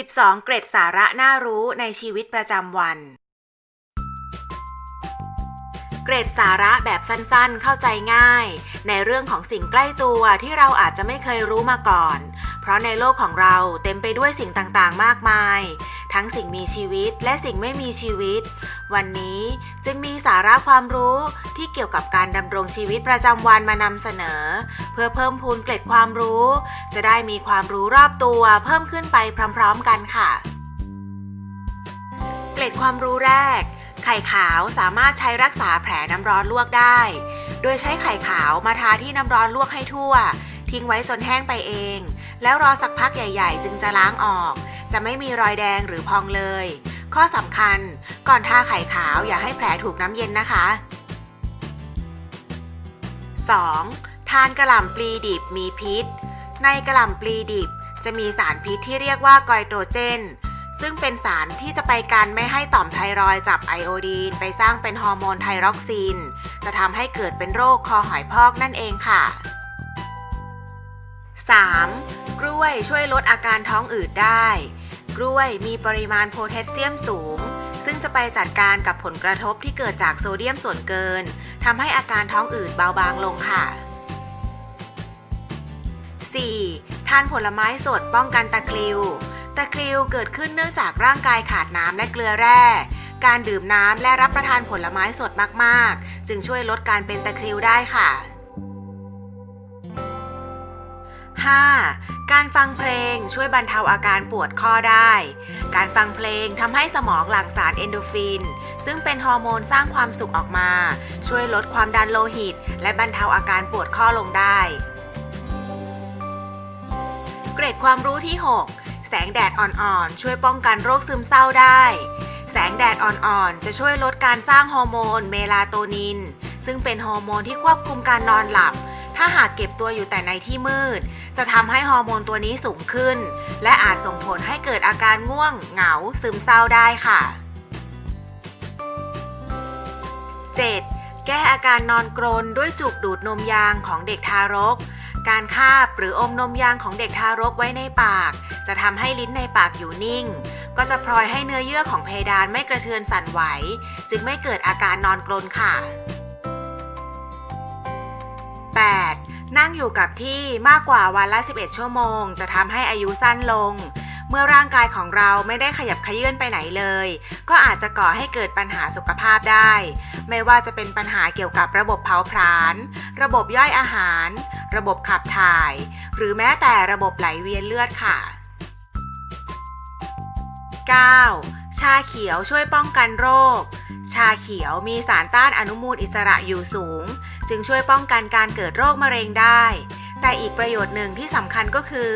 12 เกร็ดสาระน่ารู้ในชีวิตประจำวัน เกร็ดสาระแบบสั้นๆ เข้าใจง่าย ในเรื่องของสิ่งใกล้ตัวที่เราอาจจะไม่เคยรู้มาก่อน เพราะในโลกของเราเต็มไปด้วยสิ่งต่างๆ มากมาย ทั้งสิ่งมีชีวิตและสิ่งไม่มีชีวิต วันนี้จึงมีสาระความรู้ที่เกี่ยวกับการดำรงชีวิตประจำวันมานำเสนอ เพื่อเพิ่มพูนเกร็ดความรู้ จะได้มีความรู้รอบตัวเพิ่มขึ้นไปพร้อมๆกันค่ะ เกร็ดความรู้แรก ไข่ขาวสามารถใช้รักษาแผลน้ำร้อนลวกได้ โดยใช้ไข่ขาวมาทาที่น้ำร้อนลวกให้ทั่ว ทิ้งไว้จนแห้งไปเอง แล้วรอสักพักใหญ่ ๆ จึงจะล้างออก จะไม่มีรอยแดงหรือพองเลย ข้อสำคัญ ก่อนทาไข่ขาวอย่าให้แผลถูกน้ำเย็นนะคะ 2. ทานกระหล่ำปลีดิบมีพิษ ในกระหล่ำปลีดิบจะมีสารพิษที่เรียกว่าไกโตรเจน ซึ่งเป็นสารที่จะไปกันไม่ให้ต่อมไทรอยจับไอโอดีน ไปสร้างเป็นฮอร์โมนไทรอกซิน จะทำให้เกิดเป็นโรคคอหอยพอกนั่นเองค่ะ 3. กล้วยช่วยลดอาการท้องอืดได้ กล้วยมีปริมาณโพแทสเซียมสูง ซึ่งจะไปจัดการกับผลกระทบที่เกิดจากโซเดียมส่วนเกินทำให้อาการท้องอืดเบาบางลงค่ะ 4. ทานผลไม้สดป้องกันตะคริว ตะคริวเกิดขึ้นเนื่องจากร่างกายขาดน้ำและเกลือแร่ การดื่มน้ำและรับประทานผลไม้สดมากๆ จึงช่วยลดการเป็นตะคริวได้ค่ะ 5. การฟังเพลงช่วยบรรเทาอาการปวดข้อได้ การฟังเพลงทำให้สมองหลั่งสารเอนโดฟิน ซึ่งเป็นฮอร์โมนสร้างความสุขออกมา ช่วยลดความดันโลหิต และบรรเทาอาการปวดข้อลงได้ เกรดความรู้ที่ 6 แสงแดดอ่อนๆ ช่วยป้องกันโรคซึมเศร้าได้ แสงแดดอ่อนๆ จะช่วยลดการสร้างฮอร์โมนเมลาโทนิน ซึ่งเป็นฮอร์โมนที่ควบคุมการนอนหลับ ถ้าหากเก็บตัวอยู่แต่ในที่มืด จะทำให้ฮอร์โมนตัวนี้สูงขึ้น และอาจส่งผลให้เกิดอาการง่วง เหงา ซึมเศร้าได้ค่ะ 7. แก้อาการนอนกรนด้วยจุกดูดนมยางของเด็กทารก การคาบหรืออมนมยางของเด็กทารกไว้ในปาก จะทำให้ลิ้นในปากอยู่นิ่ง ก็จะพลอยให้เนื้อเยื่อของเพดานไม่กระเทือนสั่นไหว จึงไม่เกิดอาการนอนกรนค่ะ 8. นั่งอยู่กับที่มากกว่าวันละ 11 ชั่วโมง จะทำให้อายุสั้นลง เมื่อร่างกายของเราไม่ได้ขยับเขยื่นไปไหนเลย ก็อาจจะก่อให้เกิดปัญหาสุขภาพได้ ไม่ว่าจะเป็นปัญหาเกี่ยวกับระบบเผาผลาญ ระบบย่อยอาหาร ระบบขับถ่าย หรือแม้แต่ระบบไหลเวียนเลือดค่ะ 9. ชาเขียวช่วยป้องกันโรค ชาเขียวมีสารต้านอนุมูลอิสระอยู่สูง จึงช่วยป้องกันการเกิดโรคมะเร็งได้ แต่อีกประโยชน์หนึ่งที่สำคัญก็คือ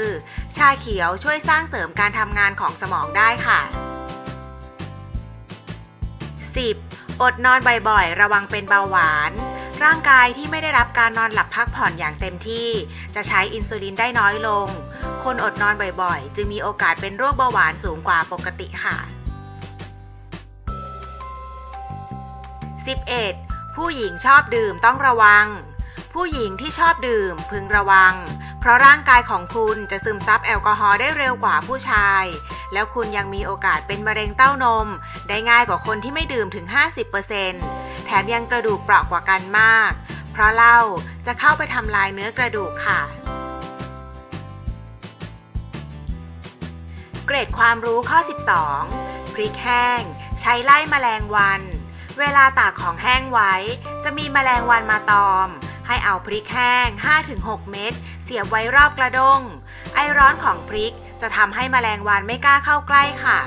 ชาเขียวช่วยสร้างเสริมการทำงานของสมองได้ค่ะ 10. อดนอนบ่อยๆ ระวังเป็นเบาหวาน ร่างกายที่ไม่ได้รับการนอนหลับพักผ่อนอย่างเต็มที่ จะใช้อินซูลินได้น้อยลง คนอดนอนบ่อยๆ จึงมีโอกาสเป็นโรคเบาหวานสูงกว่าปกติค่ะ 11. ผู้หญิงชอบดื่มต้องระวัง ผู้หญิงที่ชอบดื่มพึงระวัง เพราะร่างกายของคุณจะซึมซับแอลกอฮอล์ได้เร็วกว่าผู้ชาย แล้วคุณยังมีโอกาสเป็นมะเร็งเต้านม ได้ง่ายกว่าคนที่ไม่ดื่มถึง 50%แถมยังกระดูกเปราะกว่ากันมาก เพราะเหล้าจะเข้าไปทำลายเนื้อกระดูกค่ะ เกรดความรู้ข้อ 12 พริกแห้ง ใช้ไล่แมลงวัน เวลาตากของแห้งไว้ จะมีแมลงวันมาตอม ให้เอาพริกแห้ง 5-6 เม็ดเสียบไว้รอบกระด้งไอร้อนของพริกจะทำให้แมลงวันไม่กล้าเข้าใกล้ค่ะ